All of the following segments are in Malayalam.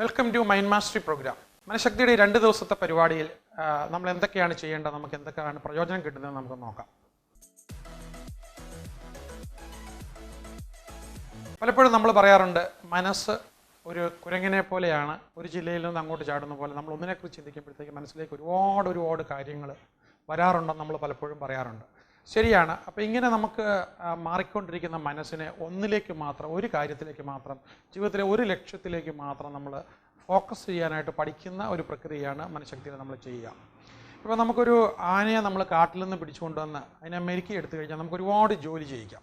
Welcome to mind mastery programme മനഃശക്തിയുടെ രണ്ട് ദിവസത്തെ പരിപാടിയിൽ നമ്മൾ എന്തൊക്കെയാണ് ചെയ്യേണ്ടത് നമുക്ക് എന്തൊക്കെയാണ് പ്രയോജനം കിട്ടുന്നത് നമുക്ക് നോക്കാം. പലപ്പോഴും നമ്മൾ പറയാറുണ്ട് മനസ്സ് ഒരു കുരങ്ങിനെ പോലെയാണ് ഒരു ജില്ലയിൽ നിന്ന് അങ്ങോട്ട് ചാടുന്ന പോലെ. നമ്മൾ ഒന്നിനെക്കുറിച്ച് ചിന്തിക്കുമ്പോഴത്തേക്ക് മനസ്സിലേക്ക് ഒരുപാട് ഒരുപാട് കാര്യങ്ങൾ വരാറുണ്ടെന്ന് നമ്മൾ പലപ്പോഴും പറയാറുണ്ട്. ശരിയാണ്. അപ്പോൾ ഇങ്ങനെ നമുക്ക് മാറിക്കൊണ്ടിരിക്കുന്ന മനസ്സിനെ ഒന്നിലേക്ക് മാത്രം ഒരു കാര്യത്തിലേക്ക് മാത്രം ജീവിതത്തിലെ ഒരു ലക്ഷ്യത്തിലേക്ക് മാത്രം നമ്മൾ ഫോക്കസ് ചെയ്യാനായിട്ട് പഠിക്കുന്ന ഒരു പ്രക്രിയയാണ് മനഃശക്തിയിൽ നമ്മൾ ചെയ്യുക. ഇപ്പോൾ നമുക്കൊരു ആനയെ നമ്മൾ കാട്ടിൽ നിന്ന് പിടിച്ചുകൊണ്ടുവന്ന് അതിനെ മെരുക്കി എടുത്തു കഴിഞ്ഞാൽ നമുക്ക് ഒരുപാട് ജോലി ചെയ്യിക്കാം.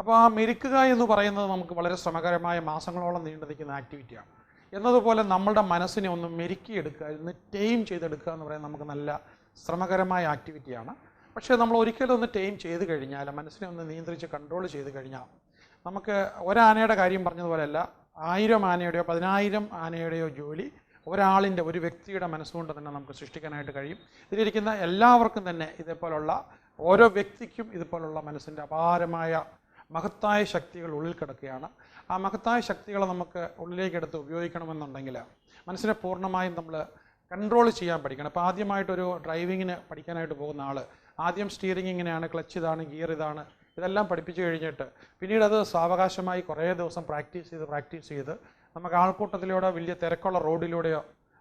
അപ്പോൾ ആ മെരുക്കുക എന്ന് പറയുന്നത് നമുക്ക് വളരെ ശ്രമകരമായ മാസങ്ങളോളം നീണ്ടു നിൽക്കുന്ന ആക്ടിവിറ്റിയാണ് എന്നതുപോലെ നമ്മളുടെ മനസ്സിനെ ഒന്ന് മെരുക്കിയെടുക്കുക ഒന്ന് ടൈം ചെയ്തെടുക്കുക എന്ന് പറയുന്നത് നമുക്ക് നല്ല ശ്രമകരമായ ആക്ടിവിറ്റിയാണ് പക്ഷേ നമ്മൾ ഒരിക്കലും ഒന്ന് ടൈം ചെയ്ത് കഴിഞ്ഞാൽ മനസ്സിനെ ഒന്ന് നിയന്ത്രിച്ച് കൺട്രോൾ ചെയ്ത് കഴിഞ്ഞാൽ നമുക്ക് ഒരാനയുടെ കാര്യം പറഞ്ഞതുപോലെയല്ല ആയിരം ആനയുടെയോ പതിനായിരം ആനയുടെയോ ജോലി ഒരാളിന്റെ ഒരു വ്യക്തിയുടെ മനസ്സുകൊണ്ട് തന്നെ നമുക്ക് സൃഷ്ടിക്കാനായിട്ട് കഴിയും. ഇതിലിരിക്കുന്ന എല്ലാവർക്കും തന്നെ ഇതേപോലുള്ള ഓരോ വ്യക്തിക്കും ഇതുപോലുള്ള മനസ്സിന്റെ അപാരമായ മഹത്തായ ശക്തികൾ ഉള്ളിൽ കിടക്കുകയാണ്. ആ മഹത്തായ ശക്തികളെ നമുക്ക് ഉള്ളിലേക്കെടുത്ത് ഉപയോഗിക്കണമെന്നുണ്ടെങ്കിൽ മനസ്സിനെ പൂർണമായും നമ്മൾ കൺട്രോൾ ചെയ്യാൻ പഠിക്കണം. അപ്പോൾ ആദ്യമായിട്ടൊരു ഡ്രൈവിങ്ങിന് പഠിക്കാനായിട്ട് പോകുന്ന ആൾ ആദ്യം സ്റ്റിയറിംഗ് ഇങ്ങനെയാണ് ക്ലച്ച് ഇതാണ് ഗിയർ ഇതാണ് ഇതെല്ലാം പഠിപ്പിച്ചു കഴിഞ്ഞിട്ട് പിന്നീട് അത് സാവകാശമായി കുറേ ദിവസം പ്രാക്ടീസ് ചെയ്ത് പ്രാക്ടീസ് ചെയ്ത് നമുക്ക് ആൾക്കൂട്ടത്തിലൂടെ വലിയ തിരക്കുള്ള റോഡിലൂടെയോ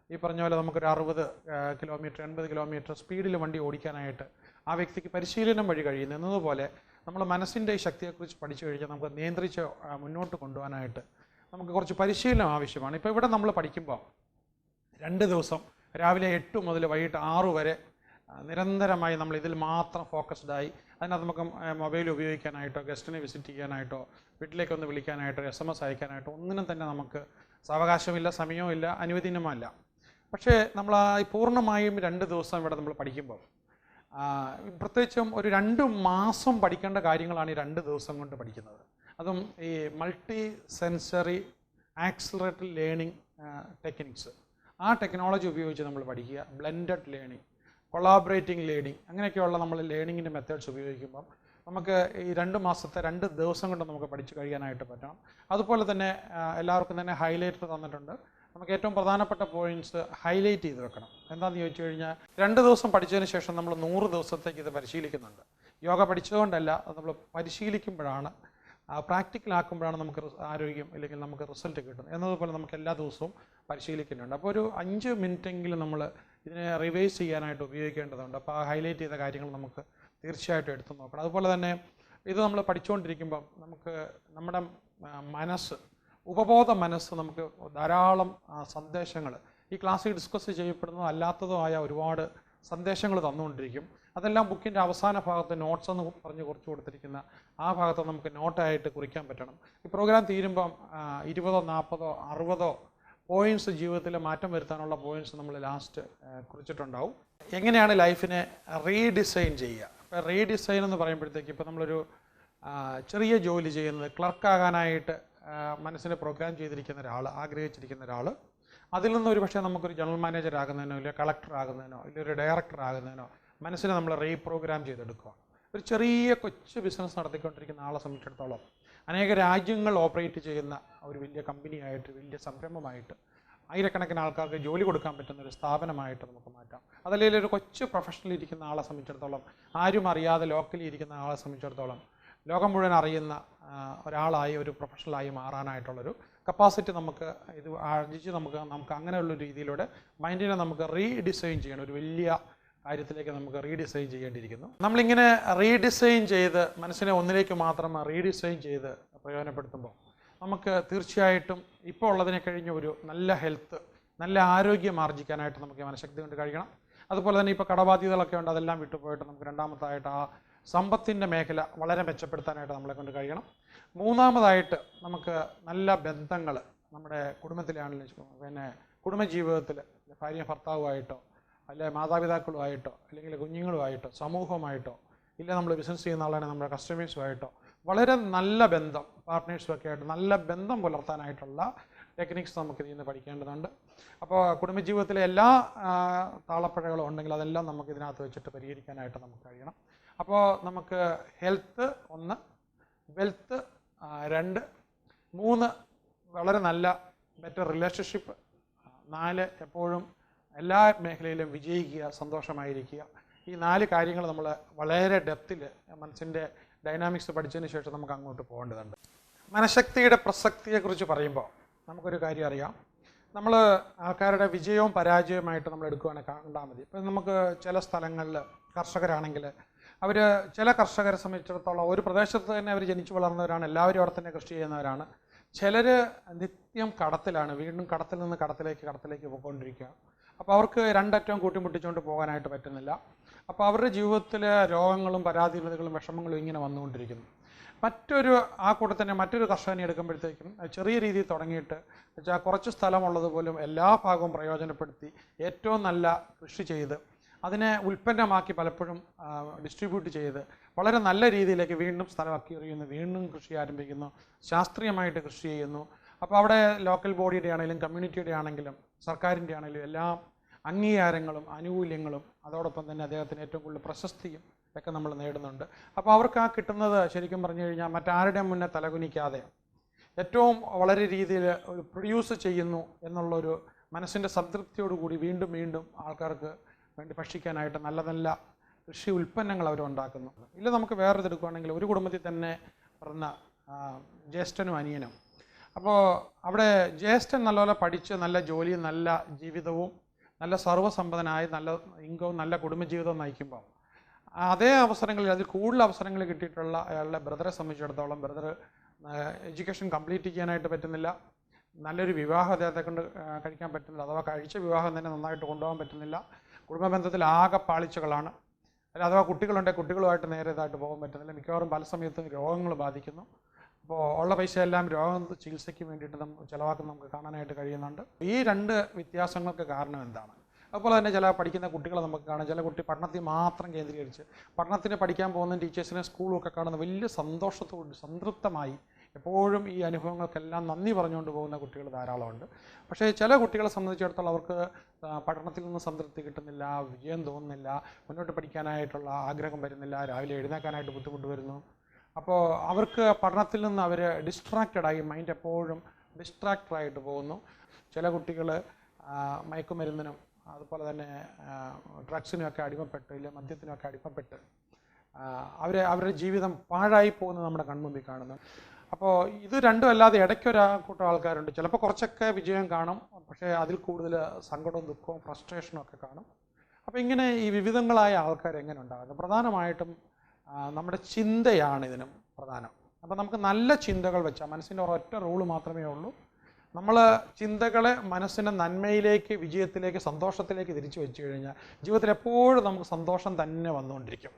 ഈ പറഞ്ഞ പോലെ നമുക്കൊരു അറുപത് കിലോമീറ്റർ എൺപത് കിലോമീറ്റർ സ്പീഡിൽ വണ്ടി ഓടിക്കാനായിട്ട് ആ വ്യക്തിക്ക് പരിശീലനം വഴി കഴിയുന്നതുപോലെ നമ്മൾ മനസ്സിന്റെ ഈ ശക്തിയെക്കുറിച്ച് പഠിച്ചു കഴിഞ്ഞാൽ നമുക്ക് നിയന്ത്രിച്ച് മുന്നോട്ട് കൊണ്ടുപോകാനായിട്ട് നമുക്ക് കുറച്ച് പരിശീലനം ആവശ്യമാണ്. ഇപ്പോൾ ഇവിടെ നമ്മൾ പഠിക്കുമ്പോൾ രണ്ട് ദിവസം രാവിലെ എട്ട് മുതൽ വൈകിട്ട് ആറ് വരെ നിരന്തരമായി നമ്മൾ ഇതിൽ മാത്രം ഫോക്കസ്ഡ് ആയി അതിനകത്ത് നമുക്ക് മൊബൈൽ ഉപയോഗിക്കാനായിട്ടോ ഗസ്റ്റിനെ വിസിറ്റ് ചെയ്യാനായിട്ടോ വീട്ടിലേക്കൊന്ന് വിളിക്കാനായിട്ടോ എസ് എം എസ് അയക്കാനായിട്ടോ ഒന്നിനും തന്നെ നമുക്ക് സാവകാശമില്ല സമയവുമില്ല അനുവദനീയമല്ല പക്ഷേ നമ്മൾ ഈ പൂർണമായും രണ്ട് ദിവസം ഇവിടെ നമ്മൾ പഠിക്കുമ്പോൾ പ്രത്യേകിച്ചും ഒരു രണ്ട് മാസം പഠിക്കേണ്ട കാര്യങ്ങളാണ് ഈ രണ്ട് ദിവസം കൊണ്ട് പഠിക്കുന്നത്. അതും ഈ multi sensory accelerated learning techniques ആ ടെക്നോളജി ഉപയോഗിച്ച് നമ്മൾ പഠിക്കുക ബ്ലെൻഡഡ് ലേണിംഗ് കൊളാബറേറ്റിംഗ് ലേണിംഗ് അങ്ങനെയൊക്കെയുള്ള നമ്മൾ ലേണിങ്ങിന്റെ മെത്തേഡ്സ് ഉപയോഗിക്കുമ്പം നമുക്ക് ഈ രണ്ട് മാസത്തെ രണ്ട് ദിവസം കൊണ്ട് നമുക്ക് പഠിച്ചു കഴിയാനായിട്ട് പറ്റണം. അതുപോലെ തന്നെ എല്ലാവർക്കും തന്നെ ഹൈലൈറ്റർ തന്നിട്ടുണ്ട്. നമുക്ക് ഏറ്റവും പ്രധാനപ്പെട്ട പോയിന്റ്സ് ഹൈലൈറ്റ് ചെയ്ത് വെക്കണം. എന്താണെന്ന് ചോദിച്ചു കഴിഞ്ഞാൽ രണ്ട് ദിവസം പഠിച്ചതിന് ശേഷം നമ്മൾ നൂറ് ദിവസത്തേക്ക് ഇത് പരിശീലിക്കുന്നുണ്ട്. യോഗ പഠിച്ചതുകൊണ്ടല്ല നമ്മൾ പരിശീലിക്കുമ്പോഴാണ് പ്രാക്ടിക്കൽ ആക്കുമ്പോഴാണ് നമുക്ക് ആരോഗ്യം അല്ലെങ്കിൽ നമുക്ക് റിസൾട്ട് കിട്ടുന്നത്. എന്നതുപോലെ നമുക്ക് എല്ലാ ദിവസവും പരിശീലിക്കുന്നുണ്ട്. അപ്പോൾ ഒരു അഞ്ച് മിനിറ്റെങ്കിലും നമ്മൾ ഇതിനെ റിവൈസ് ചെയ്യാനായിട്ട് ഉപയോഗിക്കേണ്ടതുണ്ട്. അപ്പോൾ ആ ഹൈലൈറ്റ് ചെയ്ത കാര്യങ്ങൾ നമുക്ക് തീർച്ചയായിട്ടും എടുത്തു നോക്കണം. അതുപോലെ തന്നെ ഇത് നമ്മൾ പഠിച്ചുകൊണ്ടിരിക്കുമ്പം നമുക്ക് നമ്മുടെ മനസ്സ് ഉപബോധ മനസ്സ് നമുക്ക് ധാരാളം സന്ദേശങ്ങൾ ഈ ക്ലാസ്സിൽ ഡിസ്കസ് ചെയ്യപ്പെടുന്നതോ അല്ലാത്തതോ ആയ ഒരുപാട് സന്ദേശങ്ങൾ തന്നുകൊണ്ടിരിക്കും. അതെല്ലാം ബുക്കിന്റെ അവസാന ഭാഗത്ത് നോട്ട്സ് എന്ന് പറഞ്ഞ് കുറച്ച് കൊടുത്തിരിക്കുന്ന ആ ഭാഗത്ത് നമുക്ക് നോട്ടായിട്ട് കുറിക്കാൻ പറ്റണം. ഈ പ്രോഗ്രാം തീരുമ്പം ഇരുപതോ നാൽപ്പതോ അറുപതോ പോയിന്റ്സ് ജീവിതത്തിൽ മാറ്റം വരുത്താനുള്ള പോയിന്റ്സ് നമ്മൾ ലാസ്റ്റ് കുറിച്ചിട്ടുണ്ടാവും. എങ്ങനെയാണ് ലൈഫിനെ റീഡിസൈൻ ചെയ്യുക? ഇപ്പോൾ റീഡിസൈൻ എന്ന് പറയുമ്പോഴത്തേക്ക് ഇപ്പോൾ നമ്മളൊരു ചെറിയ ജോലി ചെയ്യുന്നത് ക്ലർക്കാകാനായിട്ട് മനസ്സിനെ പ്രോഗ്രാം ചെയ്തിരിക്കുന്ന ഒരാൾ ആഗ്രഹിച്ചിരിക്കുന്ന ഒരാൾ അതിൽ നിന്ന് ഒരു പക്ഷേ നമുക്കൊരു ജനറൽ മാനേജർ ആകുന്നതിനോ ഇല്ല കളക്ടർ ആകുന്നതിനോ ഇല്ല ഒരു ഡയറക്ടർ ആകുന്നതിനോ മനസ്സിനെ നമ്മൾ റീപ്രോഗ്രാം ചെയ്തെടുക്കുക. ഒരു ചെറിയ കൊച്ചു ബിസിനസ് നടത്തിക്കൊണ്ടിരിക്കുന്ന ആളെ സംബന്ധിച്ചിടത്തോളം അനേക രാജ്യങ്ങൾ ഓപ്പറേറ്റ് ചെയ്യുന്ന ഒരു വലിയ കമ്പനിയായിട്ട് വലിയ സംരംഭമായിട്ട് ആയിരക്കണക്കിന് ആൾക്കാർക്ക് ജോലി കൊടുക്കാൻ പറ്റുന്ന ഒരു സ്ഥാപനമായിട്ട് നമുക്ക് മാറ്റാം. അതല്ലെങ്കിൽ ഒരു കൊച്ചു പ്രൊഫഷണൽ ഇരിക്കുന്ന ആളെ സംബന്ധിച്ചിടത്തോളം ആരും അറിയാതെ ലോക്കലി ഇരിക്കുന്ന ആളെ സംബന്ധിച്ചിടത്തോളം ലോകം മുഴുവൻ അറിയുന്ന ഒരാളായി ഒരു പ്രൊഫഷണലായി മാറാനായിട്ടുള്ളൊരു കപ്പാസിറ്റി നമുക്ക് ഇത് ആർജിച്ച് നമുക്ക് നമുക്ക് അങ്ങനെയുള്ള രീതിയിലൂടെ മൈൻഡിനെ നമുക്ക് റീഡിസൈൻ ചെയ്യണം. ഒരു വലിയ കാര്യത്തിലേക്ക് നമുക്ക് റീഡിസൈൻ ചെയ്യേണ്ടിയിരിക്കുന്നു. നമ്മളിങ്ങനെ റീഡിസൈൻ ചെയ്ത് മനസ്സിനെ ഒന്നിലേക്ക് മാത്രം റീഡിസൈൻ ചെയ്ത് പ്രയോജനപ്പെടുത്തുമ്പോൾ നമുക്ക് തീർച്ചയായിട്ടും ഇപ്പോൾ ഉള്ളതിനെ കഴിഞ്ഞ ഒരു നല്ല ഹെൽത്ത് നല്ല ആരോഗ്യം ആർജിക്കാനായിട്ട് നമുക്ക് മനഃശക്തി കൊണ്ട് കഴിയണം. അതുപോലെ തന്നെ ഇപ്പോൾ കടബാധ്യതകളൊക്കെ ഉണ്ട് അതെല്ലാം വിട്ടുപോയിട്ട് നമുക്ക് രണ്ടാമതായിട്ട് ആ സമ്പത്തിന്റെ മേഖല വളരെ മെച്ചപ്പെടുത്താനായിട്ട് നമ്മളെ കൊണ്ട് കഴിയണം. മൂന്നാമതായിട്ട് നമുക്ക് നല്ല ബന്ധങ്ങൾ നമ്മുടെ കുടുംബത്തിലാണെങ്കിലും പിന്നെ കുടുംബജീവിതത്തിൽ ഭാര്യ ഭർത്താവുമായിട്ടോ അല്ലെ മാതാപിതാക്കളുമായിട്ടോ അല്ലെങ്കിൽ കുഞ്ഞുങ്ങളുമായിട്ടോ സമൂഹമായിട്ടോ ഇല്ല നമ്മൾ ബിസിനസ് ചെയ്യുന്ന ആളാണ് നമ്മുടെ കസ്റ്റമേഴ്സുമായിട്ടോ വളരെ നല്ല ബന്ധം പാർട്ട്നേഴ്സും ഒക്കെ ആയിട്ട് നല്ല ബന്ധം പുലർത്താനായിട്ടുള്ള ടെക്നിക്സ് നമുക്ക് ഇതിൽ നിന്ന് പഠിക്കേണ്ടതുണ്ട്. അപ്പോൾ കുടുംബജീവിതത്തിലെ എല്ലാ താളപ്പഴകളും ഉണ്ടെങ്കിൽ അതെല്ലാം നമുക്ക് ഇതിനകത്ത് വെച്ചിട്ട് പരിഹരിക്കാനായിട്ട് നമുക്ക് കഴിയണം. അപ്പോൾ നമുക്ക് ഹെൽത്ത് ഒന്ന് വെൽത്ത് രണ്ട് മൂന്ന് വളരെ നല്ല ബെറ്റർ റിലേഷൻഷിപ്പ് നാല് എപ്പോഴും എല്ലാ മേഖലയിലും വിജയിക്കുക സന്തോഷമായിരിക്കുക. ഈ നാല് കാര്യങ്ങൾ നമ്മൾ വളരെ ഡെപ്തിൽ മനസ്സിന്റെ ഡൈനാമിക്സ് പഠിച്ചതിന് ശേഷം നമുക്ക് അങ്ങോട്ട് പോകേണ്ടതുണ്ട്. മനഃശക്തിയുടെ പ്രസക്തിയെക്കുറിച്ച് പറയുമ്പോൾ നമുക്കൊരു കാര്യം അറിയാം. നമ്മൾ ആൾക്കാരുടെ വിജയവും പരാജയവുമായിട്ട് നമ്മൾ എടുക്കുകയാണെങ്കിൽ കണ്ടാൽ മതി. ഇപ്പം നമുക്ക് ചില സ്ഥലങ്ങളിൽ കർഷകരാണെങ്കിൽ അവർ ചില കർഷകരെ സംബന്ധിച്ചിടത്തോളം ഒരു പ്രദേശത്ത് തന്നെ അവർ ജനിച്ചു വളർന്നവരാണ് എല്ലാവരും അവിടെ തന്നെ കൃഷി ചെയ്യുന്നവരാണ്. ചിലർ നിത്യം കടത്തിലാണ് വീണ്ടും കടത്തിൽ നിന്ന് കടത്തിലേക്ക് കടത്തിലേക്ക് പോയിക്കൊണ്ടിരിക്കുക. അപ്പോൾ അവർക്ക് രണ്ടറ്റവും കൂട്ടിമുട്ടിച്ചുകൊണ്ട് പോകാനായിട്ട് പറ്റുന്നില്ല. അപ്പോൾ അവരുടെ ജീവിതത്തിൽ രോഗങ്ങളും പരാധീനതകളും വിഷമങ്ങളും ഇങ്ങനെ വന്നുകൊണ്ടിരിക്കുന്നു. മറ്റൊരു ആ കൂട്ടത്തിന്റെ മറ്റൊരു കർഷകനെ എടുക്കുമ്പോഴത്തേക്കും ചെറിയ രീതിയിൽ തുടങ്ങിയിട്ട് വെച്ചാൽ കുറച്ച് സ്ഥലമുള്ളത് പോലും എല്ലാ ഭാഗവും പ്രയോജനപ്പെടുത്തി ഏറ്റവും നല്ല കൃഷി ചെയ്ത് അതിനെ ഉൽപ്പന്നമാക്കി പലപ്പോഴും ഡിസ്ട്രിബ്യൂട്ട് ചെയ്ത് വളരെ നല്ല രീതിയിലേക്ക് വീണ്ടും സ്ഥലം അക്യൂറിയുന്നു വീണ്ടും കൃഷി ആരംഭിക്കുന്നു. ശാസ്ത്രീയമായിട്ട് കൃഷി ചെയ്യുന്നു. അപ്പോൾ അവിടെ ലോക്കൽ ബോഡിയുടെ ആണെങ്കിലും കമ്മ്യൂണിറ്റിയുടെ ആണെങ്കിലും സർക്കാരിന്റെ ആണെങ്കിലും എല്ലാം അംഗീകാരങ്ങളും ആനുകൂല്യങ്ങളും അതോടൊപ്പം തന്നെ അദ്ദേഹത്തിന് ഏറ്റവും കൂടുതൽ പ്രശസ്തിയും ഒക്കെ നമ്മൾ നേടുന്നുണ്ട്. അപ്പോൾ അവർക്ക് ആ കിട്ടുന്നത് ശരിക്കും പറഞ്ഞു കഴിഞ്ഞാൽ മറ്റാരുടെയും മുന്നേ തലകുനിക്കാതെ ഏറ്റവും വളരെ രീതിയിൽ ഒരു പ്രൊഡ്യൂസ് ചെയ്യുന്നു എന്നുള്ളൊരു മനസ്സിന്റെ സംതൃപ്തിയോടുകൂടി വീണ്ടും വീണ്ടും ആൾക്കാർക്ക് വേണ്ടി ഭക്ഷിക്കാനായിട്ട് നല്ല നല്ല കൃഷി ഉൽപ്പന്നങ്ങൾ അവർ ഉണ്ടാക്കുന്നു. ഇല്ല നമുക്ക് വേറൊരു എടുക്കുകയാണെങ്കിൽ ഒരു കുടുംബത്തിൽ തന്നെ പറഞ്ഞ ജ്യേഷ്ഠനും അനിയനും. അപ്പോൾ അവിടെ ജ്യേഷ്ഠൻ നല്ലപോലെ പഠിച്ച് നല്ല ജോലിയും നല്ല ജീവിതവും നല്ല സർവസമ്പന്നനായി നല്ല ഇൻകവും നല്ല കുടുംബജീവിതവും നയിക്കുമ്പോൾ അതേ അവസരങ്ങളിൽ അതിൽ കൂടുതൽ അവസരങ്ങൾ കിട്ടിയിട്ടുള്ള അയാളുടെ ബ്രദറെ സംബന്ധിച്ചിടത്തോളം ബ്രദർ എഡ്യൂക്കേഷൻ കംപ്ലീറ്റ് ചെയ്യാനായിട്ട് പറ്റുന്നില്ല. നല്ലൊരു വിവാഹം അദ്ദേഹത്തെ കൊണ്ട് കഴിക്കാൻ പറ്റുന്നില്ല. അഥവാ കഴിച്ച വിവാഹം തന്നെ നന്നായിട്ട് കൊണ്ടുപോകാൻ പറ്റുന്നില്ല. കുടുംബ ബന്ധത്തിൽ ആകെ പാളിച്ചകളാണ്. അല്ല അഥവാ കുട്ടികളുണ്ടെങ്കിൽ കുട്ടികളുമായിട്ട് നേരെ ഇതായിട്ട് പോകാൻ പറ്റുന്നില്ല. മിക്കവാറും പല സമയത്തും രോഗങ്ങൾ ബാധിക്കുന്നു. അപ്പോൾ ഉള്ള പൈസ എല്ലാം രോഗ ചികിത്സയ്ക്ക് വേണ്ടിയിട്ട് നമുക്ക് ചിലവാക്കുന്ന നമുക്ക് കാണാനായിട്ട് കഴിയുന്നുണ്ട്. ഈ രണ്ട് വ്യത്യാസങ്ങൾക്ക് കാരണം എന്താണ്? അതുപോലെ തന്നെ ചില പഠിക്കുന്ന കുട്ടികളെ നമുക്ക് കാണാം. ചില കുട്ടി പഠനത്തിൽ മാത്രം കേന്ദ്രീകരിച്ച് പഠനത്തിന് പഠിക്കാൻ പോകുന്ന ടീച്ചേഴ്സിനെ സ്കൂളും ഒക്കെ കാണുന്ന വലിയ സന്തോഷത്തോട് സംതൃപ്തമായി എപ്പോഴും ഈ അനുഭവങ്ങൾക്കെല്ലാം നന്ദി പറഞ്ഞുകൊണ്ട് പോകുന്ന കുട്ടികൾ ധാരാളമുണ്ട്. പക്ഷേ ചില കുട്ടികളെ സംബന്ധിച്ചിടത്തോളം അവർക്ക് പഠനത്തിൽ നിന്ന് സംതൃപ്തി കിട്ടുന്നില്ല വിജയം തോന്നുന്നില്ല മുന്നോട്ട് പഠിക്കാനായിട്ടുള്ള ആഗ്രഹം വരുന്നില്ല രാവിലെ എഴുന്നേക്കാനായിട്ട് ബുദ്ധിമുട്ട് വരുന്നു. അപ്പോൾ അവർക്ക് പഠനത്തിൽ നിന്ന് അവർ ഡിസ്ട്രാക്റ്റഡായി മൈൻഡ് എപ്പോഴും ഡിസ്ട്രാക്റ്റഡായിട്ട് പോകുന്നു. ചില കുട്ടികൾ മയക്കുമരുന്നിനും അതുപോലെ തന്നെ ഡ്രഗ്സിനുമൊക്കെ അടിമപ്പെട്ട് ഇല്ല മദ്യത്തിനൊക്കെ അടിമപ്പെട്ട്. അവർ അവരുടെ ജീവിതം പാഴായി പോകുന്നത് നമ്മുടെ കൺമുമ്പിൽ കാണുന്നു. അപ്പോൾ ഇത് രണ്ടും അല്ലാതെ ഇടയ്ക്കൊരു കൂട്ടം ആൾക്കാരുണ്ട്. ചിലപ്പോൾ കുറച്ചൊക്കെ വിജയം കാണും പക്ഷേ അതിൽ കൂടുതൽ സങ്കടവും ദുഃഖവും ഫ്രസ്ട്രേഷനും ഒക്കെ കാണും. അപ്പോൾ ഇങ്ങനെ ഈ വിവിധങ്ങളായ ആൾക്കാർ എങ്ങനെ ഉണ്ടാകുന്നത് പ്രധാനമായിട്ടും നമ്മുടെ ചിന്തയാണ് ഇതിന് പ്രധാനം. അപ്പോൾ നമുക്ക് നല്ല ചിന്തകൾ വെച്ചാൽ മനസ്സിന്റെ ഒരൊറ്റ റൂൾ മാത്രമേ ഉള്ളൂ. നമ്മൾ ചിന്തകളെ മനസ്സിന്റെ നന്മയിലേക്ക് വിജയത്തിലേക്ക് സന്തോഷത്തിലേക്ക് തിരിച്ചു വെച്ച് കഴിഞ്ഞാൽ ജീവിതത്തിൽ എപ്പോഴും നമുക്ക് സന്തോഷം തന്നെ വന്നുകൊണ്ടിരിക്കും.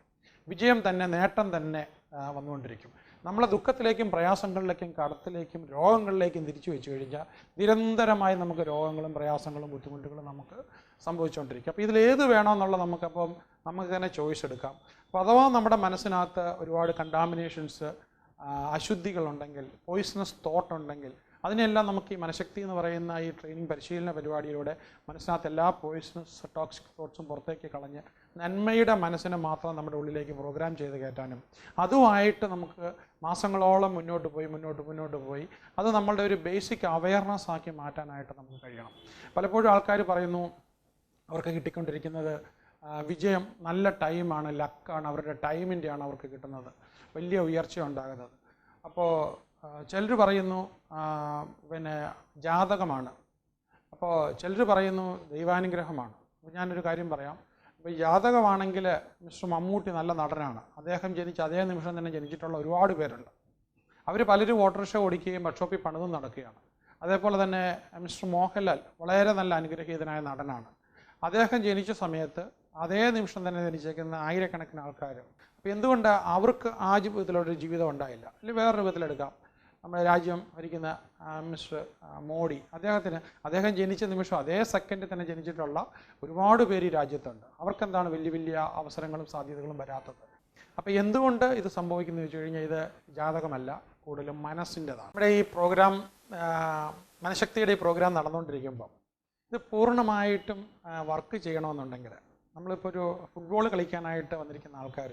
വിജയം തന്നെ നേട്ടം തന്നെ വന്നുകൊണ്ടിരിക്കും. നമ്മളെ ദുഃഖത്തിലേക്കും പ്രയാസങ്ങളിലേക്കും കടത്തിലേക്കും രോഗങ്ങളിലേക്കും തിരിച്ചു വെച്ച് കഴിഞ്ഞാൽ നിരന്തരമായി നമുക്ക് രോഗങ്ങളും പ്രയാസങ്ങളും ബുദ്ധിമുട്ടുകളും നമുക്ക് സംഭവിച്ചുകൊണ്ടിരിക്കും. അപ്പോൾ ഇതിലേത് വേണമെന്നുള്ള നമുക്കപ്പം നമുക്ക് തന്നെ ചോയ്സ് എടുക്കാം. അപ്പോൾ അഥവാ നമ്മുടെ മനസ്സിനകത്ത് ഒരുപാട് കണ്ടാമിനേഷൻസ് അശുദ്ധികളുണ്ടെങ്കിൽ പോയിസണസ് തോട്ട് ഉണ്ടെങ്കിൽ അതിനെല്ലാം നമുക്ക് ഈ മനഃശക്തി എന്ന് പറയുന്ന ഈ ട്രെയിനിങ് പരിശീലന പരിപാടിയിലൂടെ മനസ്സിനകത്ത് എല്ലാ പോയിസണസ് ടോക്സിക് തോട്ട്സും പുറത്തേക്ക് കളഞ്ഞ് നന്മയുടെ മനസ്സിനെ മാത്രം നമ്മുടെ ഉള്ളിലേക്ക് പ്രോഗ്രാം ചെയ്ത് കയറ്റാനും അതുമായിട്ട് നമുക്ക് മാസങ്ങളോളം മുന്നോട്ട് പോയി മുന്നോട്ട് മുന്നോട്ട് പോയി അത് നമ്മളുടെ ഒരു ബേസിക് അവയർനെസ് ആക്കി മാറ്റാനായിട്ട് നമുക്ക് കഴിയണം. പലപ്പോഴും ആൾക്കാർ പറയുന്നു അവർക്ക് കിട്ടിക്കൊണ്ടിരിക്കുന്നത് വിജയം നല്ല ടൈമാണ് ലക്കാണ് അവരുടെ ടൈമിന്റെയാണ് അവർക്ക് കിട്ടുന്നത്. വലിയ ഉയർച്ച ഉണ്ടാകുന്നത് അപ്പോൾ ചിലർ പറയുന്നു പിന്നെ ജാതകമാണ്. അപ്പോൾ ചിലർ പറയുന്നു ദൈവാനുഗ്രഹമാണ്. അപ്പോൾ ഞാനൊരു കാര്യം പറയാം. ഇപ്പോൾ ജാതകമാണെങ്കിൽ മിസ്റ്റർ മമ്മൂട്ടി നല്ല നടനാണ്. അദ്ദേഹം ജനിച്ച അതേ നിമിഷം തന്നെ ജനിച്ചിട്ടുള്ള ഒരുപാട് പേരുണ്ട്. അവർ പലരും ഓട്ടോറിക്ഷ ഓടിക്കുകയും വർക്ക്ഷോപ്പിൽ പണിതും നടക്കുകയാണ്. അതേപോലെ തന്നെ മിസ്റ്റർ മോഹൻലാൽ വളരെ നല്ല അനുഗ്രഹീതനായ നടനാണ്. അദ്ദേഹം ജനിച്ച സമയത്ത് അതേ നിമിഷം തന്നെ ജനിച്ചേക്കുന്ന ആയിരക്കണക്കിന് ആൾക്കാർ അപ്പോൾ എന്തുകൊണ്ട് അവർക്ക് ആ ജീവിതത്തിലൊരു ജീവിതം ഉണ്ടായില്ല? അല്ലെങ്കിൽ വേറൊരു വിധത്തിലെടുക്കാം നമ്മുടെ രാജ്യം ഭരിക്കുന്ന മിസ്റ്റർ മോഡി. അദ്ദേഹത്തിന് അദ്ദേഹം ജനിച്ച നിമിഷം അതേ സെക്കൻഡിൽ തന്നെ ജനിച്ചിട്ടുള്ള ഒരുപാട് പേര് രാജ്യത്തുണ്ട്. അവർക്കെന്താണ് വലിയ വലിയ അവസരങ്ങളും സാധ്യതകളും വരാത്തത്? അപ്പോൾ എന്തുകൊണ്ട് ഇത് സംഭവിക്കുന്നു വെച്ച് കഴിഞ്ഞാൽ ഇത് ജാതകമല്ല കൂടുതലും മനസ്സിന്റെതാണ്. നമ്മുടെ ഈ പ്രോഗ്രാം മനഃശക്തിയുടെ ഈ പ്രോഗ്രാം നടന്നുകൊണ്ടിരിക്കുമ്പോൾ ഇത് പൂർണമായിട്ടും വർക്ക് ചെയ്യണമെന്നുണ്ടെങ്കിൽ നമ്മളിപ്പോൾ ഒരു ഫുട്ബോൾ കളിക്കാനായിട്ട് വന്നിരിക്കുന്ന ആൾക്കാർ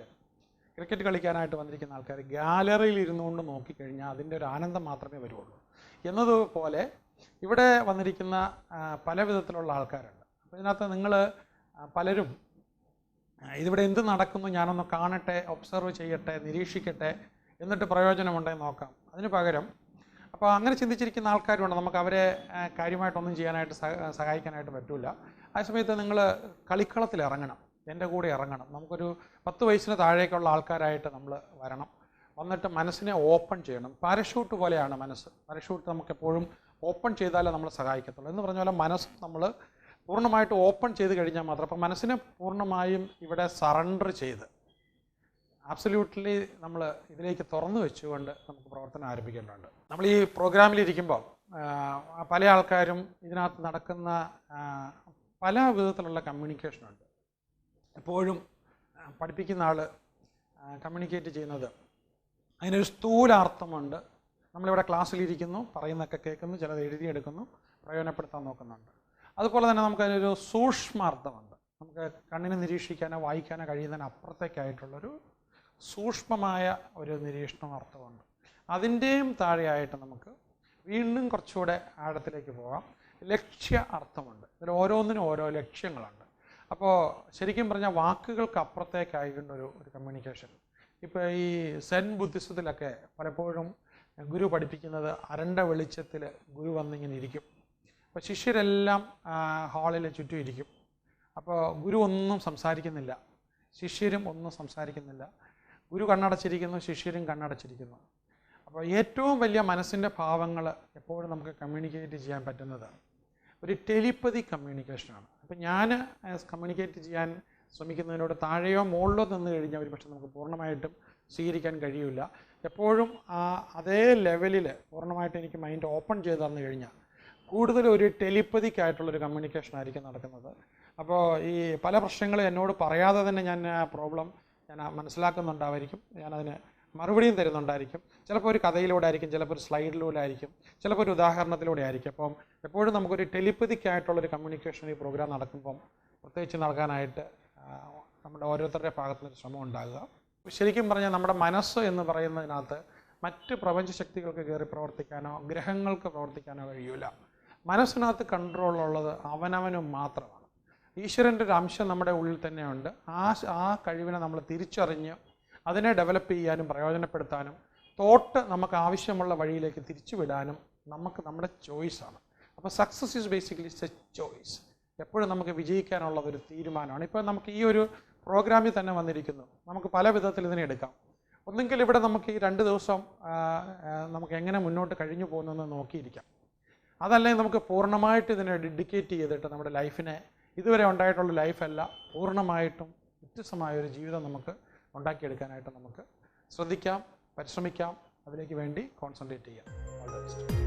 ക്രിക്കറ്റ് കളിക്കാനായിട്ട് വന്നിരിക്കുന്ന ആൾക്കാർ ഗാലറിയിൽ ഇരുന്നുകൊണ്ട് നോക്കിക്കഴിഞ്ഞാൽ അതിന്റെ ഒരു ആനന്ദം മാത്രമേ വരുള്ളൂ എന്നതുപോലെ ഇവിടെ വന്നിരിക്കുന്ന പല വിധത്തിലുള്ള ആൾക്കാരുണ്ട്. അപ്പോൾ ഇതിനകത്ത് നിങ്ങൾ പലരും ഇതിവിടെ എന്ത് നടക്കുന്നു ഞാനൊന്ന് കാണട്ടെ ഒബ്സർവ് ചെയ്യട്ടെ നിരീക്ഷിക്കട്ടെ എന്നിട്ട് പ്രയോജനമുണ്ടെന്ന് നോക്കാം. അതിന് പകരം അപ്പോൾ അങ്ങനെ ചിന്തിച്ചിരിക്കുന്ന ആൾക്കാരുണ്ട്. നമുക്ക് അവരെ കാര്യമായിട്ടൊന്നും ചെയ്യാനായിട്ട് സഹ- സഹായിക്കാനായിട്ട് പറ്റില്ല ആ സമയത്ത് നിങ്ങൾ കളിക്കളത്തിൽ ഇറങ്ങണം. എന്റെ കൂടെ ഇറങ്ങണം. നമുക്കൊരു പത്ത് വയസ്സിന് താഴേക്കുള്ള ആൾക്കാരായിട്ട് നമ്മൾ വരണം. വന്നിട്ട് മനസ്സിനെ ഓപ്പൺ ചെയ്യണം. പാരഷൂട്ട് പോലെയാണ് മനസ്സ്. പാരഷൂട്ട് നമുക്ക് എപ്പോഴും ഓപ്പൺ ചെയ്താലേ നമ്മളെ സഹായിക്കത്തുള്ളൂ. എന്ന് പറഞ്ഞ പോലെ മനസ്സ് നമ്മൾ പൂർണമായിട്ട് ഓപ്പൺ ചെയ്ത് കഴിഞ്ഞാൽ മാത്രം. അപ്പോൾ മനസ്സിനെ പൂർണമായും ഇവിടെ സറണ്ടർ ചെയ്ത് ആബ്സല്യൂട്ട്ലി നമ്മൾ ഇതിലേക്ക് തുറന്നു വെച്ചുകൊണ്ട് നമുക്ക് പ്രവർത്തനം ആരംഭിക്കേണ്ടതുണ്ട്. നമ്മൾ ഈ പ്രോഗ്രാമിലിരിക്കുമ്പോൾ പല ആൾക്കാരും ഇതിനകത്ത് നടക്കുന്ന പല വിധത്തിലുള്ള കമ്മ്യൂണിക്കേഷനുണ്ട് എപ്പോഴും പഠിപ്പിക്കുന്ന ആൾ കമ്മ്യൂണിക്കേറ്റ് ചെയ്യുന്നത് അതിനൊരു സ്ഥൂലാർത്ഥമുണ്ട്. നമ്മളിവിടെ ക്ലാസ്സിലിരിക്കുന്നു പറയുന്നൊക്കെ കേൾക്കുന്നു ചിലത് എഴുതിയെടുക്കുന്നു പ്രയോജനപ്പെടുത്താൻ നോക്കുന്നുണ്ട്. അതുപോലെ തന്നെ നമുക്കതിനൊരു സൂക്ഷ്മാർത്ഥമുണ്ട്. നമുക്ക് കണ്ണിനെ നിരീക്ഷിക്കാനോ വായിക്കാനോ കഴിയുന്നതിന് അപ്പുറത്തേക്കായിട്ടുള്ളൊരു സൂക്ഷ്മമായ ഒരു നിരീക്ഷണം അർത്ഥമുണ്ട്. അതിന്റെയും താഴെയായിട്ട് നമുക്ക് വീണ്ടും കുറച്ചുകൂടെ ആഴത്തിലേക്ക് പോകാം. ലക്ഷ്യ അർത്ഥമുണ്ട്. ഇതിൽ ഓരോന്നിനും ഓരോ ലക്ഷ്യങ്ങളുണ്ട്. അപ്പോൾ ശരിക്കും പറഞ്ഞാൽ വാക്കുകൾക്ക് അപ്പുറത്തേക്കായിട്ടുണ്ട് ഒരു ഒരു കമ്മ്യൂണിക്കേഷൻ ഇപ്പോൾ ഈ സെൻ ബുദ്ധിസത്തിലൊക്കെ പലപ്പോഴും ഗുരു പഠിപ്പിക്കുന്നത് അരണ്ട വെളിച്ചത്തിൽ ഗുരു വന്നിങ്ങനെ ഇരിക്കും. അപ്പോൾ ശിഷ്യരെല്ലാം ഹാളിൽ ചുറ്റും ഇരിക്കും. അപ്പോൾ ഗുരു ഒന്നും സംസാരിക്കുന്നില്ല. ശിഷ്യരും ഒന്നും സംസാരിക്കുന്നില്ല. ഗുരു കണ്ണടച്ചിരിക്കുന്നു ശിഷ്യരും കണ്ണടച്ചിരിക്കുന്നു. അപ്പോൾ ഏറ്റവും വലിയ മനസ്സിന്റെ ഭാവങ്ങൾ എപ്പോഴും നമുക്ക് കമ്മ്യൂണിക്കേറ്റ് ചെയ്യാൻ പറ്റുന്നത് ഒരു ടെലിപ്പതി കമ്മ്യൂണിക്കേഷനാണ് അപ്പോൾ ഞാൻ കമ്മ്യൂണിക്കേറ്റ് ചെയ്യാൻ ശ്രമിക്കുന്നതിനോട് താഴെയോ മുകളിലോ നിന്ന് കഴിഞ്ഞാൽ ഒരു പക്ഷേ നമുക്ക് പൂർണമായിട്ടും സ്വീകരിക്കാൻ കഴിയില്ല. എപ്പോഴും ആ അതേ ലെവലിൽ പൂർണമായിട്ട് എനിക്ക് മൈൻഡ് ഓപ്പൺ ചെയ്ത് തന്നു കഴിഞ്ഞാൽ കൂടുതൽ ഒരു ടെലിപ്പതിക്കായിട്ടുള്ളൊരു കമ്മ്യൂണിക്കേഷൻ ആയിരിക്കും നടക്കുന്നത്. അപ്പോൾ ഈ പല പ്രശ്നങ്ങളും എന്നോട് പറയാതെ തന്നെ ഞാൻ പ്രോബ്ലം ഞാൻ മനസ്സിലാക്കുന്നുണ്ടായിരിക്കും ഞാനതിന് മറുപടിയും തരുന്നുണ്ടായിരിക്കും. ചിലപ്പോൾ ഒരു കഥയിലൂടെ ആയിരിക്കും ചിലപ്പോൾ ഒരു സ്ലൈഡിലൂടെ ആയിരിക്കും ചിലപ്പോൾ ഒരു ഉദാഹരണത്തിലൂടെ ആയിരിക്കും. അപ്പം എപ്പോഴും നമുക്കൊരു ടെലിപ്പതിക്കായിട്ടുള്ളൊരു കമ്മ്യൂണിക്കേഷൻ ഈ പ്രോഗ്രാം നടക്കുമ്പം പ്രത്യേകിച്ച് നടക്കാനായിട്ട് ആ, നമ്മുടെ ഓരോരുത്തരുടെ ഭാഗത്തുനിന്ന് ശ്രമം ഉണ്ടാകുക. ശരിക്കും പറഞ്ഞാൽ നമ്മുടെ മനസ്സ് എന്ന് പറയുന്നതിനകത്ത് മറ്റ് പ്രപഞ്ച ശക്തികൾക്ക് കയറി പ്രവർത്തിക്കാനോ ഗ്രഹങ്ങൾക്ക് പ്രവർത്തിക്കാനോ കഴിയില്ല മനസ്സിനകത്ത് കൺട്രോൾ ഉള്ളത് അവനവനും മാത്രമാണ്. ഈശ്വരന്റെ ഒരു അംശം നമ്മുടെ ഉള്ളിൽ തന്നെയുണ്ട്. ആ ആ കഴിവിനെ നമ്മൾ തിരിച്ചറിഞ്ഞ് അതിനെ ഡെവലപ്പ് ചെയ്യാനും പ്രയോജനപ്പെടുത്താനും തോട്ട് നമുക്ക് ആവശ്യമുള്ള വഴിയിലേക്ക് തിരിച്ചുവിടാനും നമുക്ക് നമ്മുടെ ചോയ്സാണ് അപ്പോൾ success is basically a choice എപ്പോഴും നമുക്ക് വിജയിക്കാനുള്ള ഒരു തീരുമാനമാണ്. ഇപ്പോൾ നമുക്ക് ഈ ഒരു പ്രോഗ്രാമിൽ തന്നെ വന്നിരിക്കുന്നു. നമുക്ക് പല വിധത്തിൽ ഇതിനെ എടുക്കാം. ഒന്നുകിൽ ഇവിടെ നമുക്ക് ഈ രണ്ട് ദിവസം നമുക്ക് എങ്ങനെ മുന്നോട്ട് കഴിഞ്ഞു പോകുന്നതെന്ന് നോക്കിയിരിക്കാം. അതല്ലെങ്കിൽ നമുക്ക് പൂർണമായിട്ട് ഇതിനെ ഡെഡിക്കേറ്റ് ചെയ്തിട്ട് നമ്മുടെ ലൈഫിനെ ഇതുവരെ ഉണ്ടായിട്ടുള്ള ലൈഫല്ല. പൂർണമായിട്ടും വ്യത്യസ്തമായ ഒരു ജീവിതം നമുക്ക് ഉണ്ടാക്കിയെടുക്കാനായിട്ട് നമുക്ക് ശ്രദ്ധിക്കാം പരിശ്രമിക്കാം. അതിലേക്ക് വേണ്ടി കോൺസെൻട്രേറ്റ് ചെയ്യാം. All the best